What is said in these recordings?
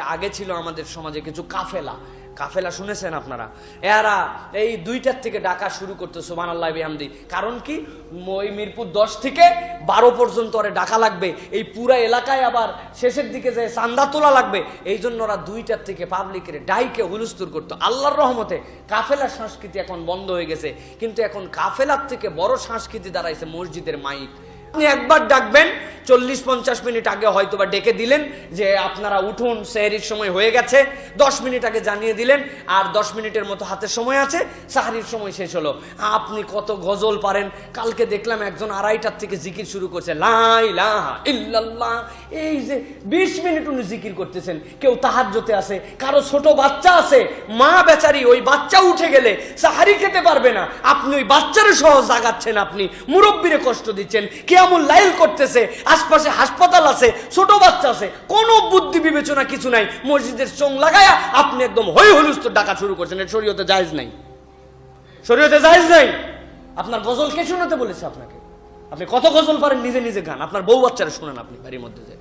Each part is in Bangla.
আগে ছিল আমাদের সমাজে কিছু কাফেলা। কাফেলা শুনেছেন আপনারা? এরা এই দুইটার থেকে ডাকা শুরু করতো সোমান আল্লাহ কারণ কি? ওই মিরপুর দশ থেকে বারো পর্যন্ত ওরে ডাকা লাগবে। এই পুরা এলাকায় আবার শেষের দিকে যে চান্দা তোলা লাগবে এই জন্য ওরা দুইটার থেকে পাবলিকের ডাইকে হুলুস্তুর করতো। আল্লাহর রহমতে কাফেলার সংস্কৃতি এখন বন্ধ হয়ে গেছে। কিন্তু এখন কাফেলার থেকে বড় সংস্কৃতি দাঁড়াইছে মসজিদের মাইক। আপনি একবার ডাকবেন চল্লিশ পঞ্চাশ মিনিট আগে হয়তো বা ডেকে দিলেন যে আপনারা উঠুন, সেহরির সময় হয়ে গেছে। দশ মিনিট আগে জানিয়ে দিলেন, আর দশ মিনিটের মতো হাতে সময় আছে, সাহারির সময় শেষ হলো। আপনি কত গজল পারেন? কালকে দেখলাম একজন আড়াইটার থেকে জিকির শুরু করছে, লাই লাহা ইল্লাল্লাহ। এই যে বিশ মিনিট উনি জিকির করতেছেন, কেউ তাহাজ্জতে আছে, কারও ছোট বাচ্চা আছে, মা বেচারি, ওই বাচ্চা উঠে গেলে সাহারি খেতে পারবে না। আপনি ওই বাচ্চারে সহ জাগাচ্ছেন আপনি, মুরব্বীরে কষ্ট দিচ্ছেন কেমন লাইল করতেছে আশপাশে হাসপাতাল আছে, ছোট বাচ্চা আছে, কোনো বুদ্ধি বিবেচনা কিছু নাই। মসজিদের চোং লাগায়া আপনি একদম হই হলুস্ত ডাকা শুরু করছেন এটা শরীয়তে জায়েজ নাই। শরীয়তে জায়েজ নাই? আপনার গজল কে শোনাতে বলেছে আপনাকে? আপনি কত গজল পারেন নিজে নিজে গান? আপনার বউ বাচ্চারা শুনেন আপনি বাড়ির মধ্যে যে।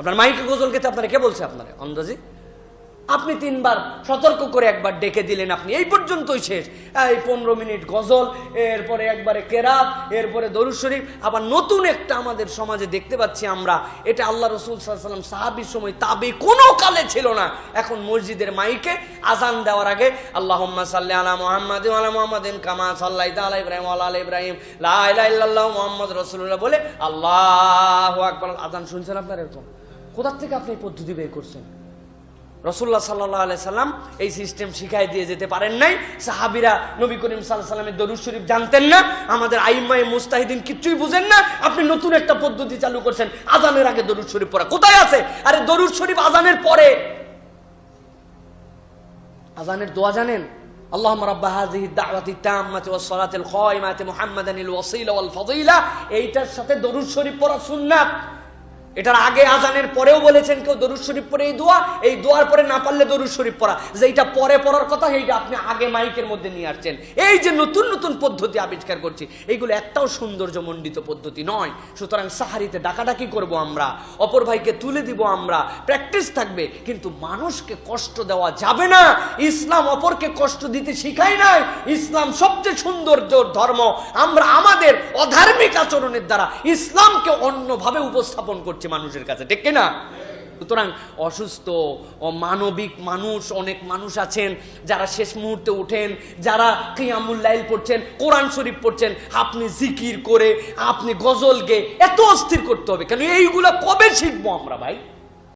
আপনার মাইকে গজল খেতে আপনারা কে বলছে আপনারা? অন্দাজি আপনি তিনবার সতর্ক করে একবার ডেকে দিলেন আপনি। এই পর্যন্তই শেষ। এই পনেরো মিনিট গজল, এরপরে একবারে কেরাত, এরপরে দরুদ শরীফ। আবার নতুন একটা আমাদের সমাজে দেখতে পাচ্ছি আমরা। এটা আল্লাহ রসুল সাল্লাম সাহাবির সময় তাবে কোনো কালে ছিল না। এখন মসজিদের মাইকে আজান দেওয়ার আগে আল্লাহ সাল্লাহ আলা মোহাম্মদ আলা মোহাম্মদিন কামা সাল্লাহ আলা ইব্রাহিম আলা আলা ইব্রাহিম। লা ইলাহা ইল্লাল্লাহ মোহাম্মদ রসুল্লাহ বলে আল্লাহ আকবার। আজান শুনছেন আপনার এরকম? কোথার থেকে আপনি এই পদ্ধতি বের করছেন? রসুল্লাহ সাল্লাহ আলাই সাল্লাম এই সিস্টেম শিখাই দিয়ে যেতে পারেন নাই সাহাবিরা নবী করিম সাল্লাহ সাল্লামের দরুদ শরীফ জানতেন না আমাদের আইমাই মুস্তাহিদিন কিচ্ছুই বুঝেন না আপনি নতুন একটা পদ্ধতি চালু করছেন আজানের আগে দরুদ শরীফ পড়া কোথায় আছে আরে দরুদ শরীফ আজানের পরে আজানের দোয়া জানেন اللهم رب هذه الدعوة التامة والصلاة القائمة محمدا الوسيلة والفضيلة এইটার সাথে দরুদ শরীফ পড়া সুন্নাত এটার আগে আজানের পরেও বলেছেন কেউ দরুদ শরীফ পরে এই দোয়া, এই দোয়ার পরে না পারলে দরুদ শরীফ পড়া। যে এইটা পরে পড়ার কথা এইটা আপনি আগে মাইকের মধ্যে নিয়ে আসছেন। এই যে নতুন নতুন পদ্ধতি আবিষ্কার করছি, এইগুলো একটাও সৌন্দর্য মণ্ডিত পদ্ধতি নয়। সুতরাং সাহারিতে ডাকাডাকি করব আমরা, অপর ভাইকে তুলে দিব আমরা, প্র্যাকটিস থাকবে, কিন্তু মানুষকে কষ্ট দেওয়া যাবে না। ইসলাম অপরকে কষ্ট দিতে শিখাই নাই। ইসলাম সবচেয়ে সৌন্দর্য ধর্ম। আমরা আমাদের অধার্মিক আচরণের দ্বারা ইসলামকে অন্যভাবে উপস্থাপন করছি। মানুষের কাছে, ঠিক না সুতরাং অসুস্থ মানবিক মানুষ, অনেক মানুষ আছেন, যারা শেষ মুহূর্তে ওঠেন, যারা লাইল পড়ছেন, কোরআন শরীফ পড়ছেন, আপনি জিকির করে, আপনি গজলকে এত অস্থির করতে হবে। কেন, এইগুলো কবে শিখব আমরা ভাই?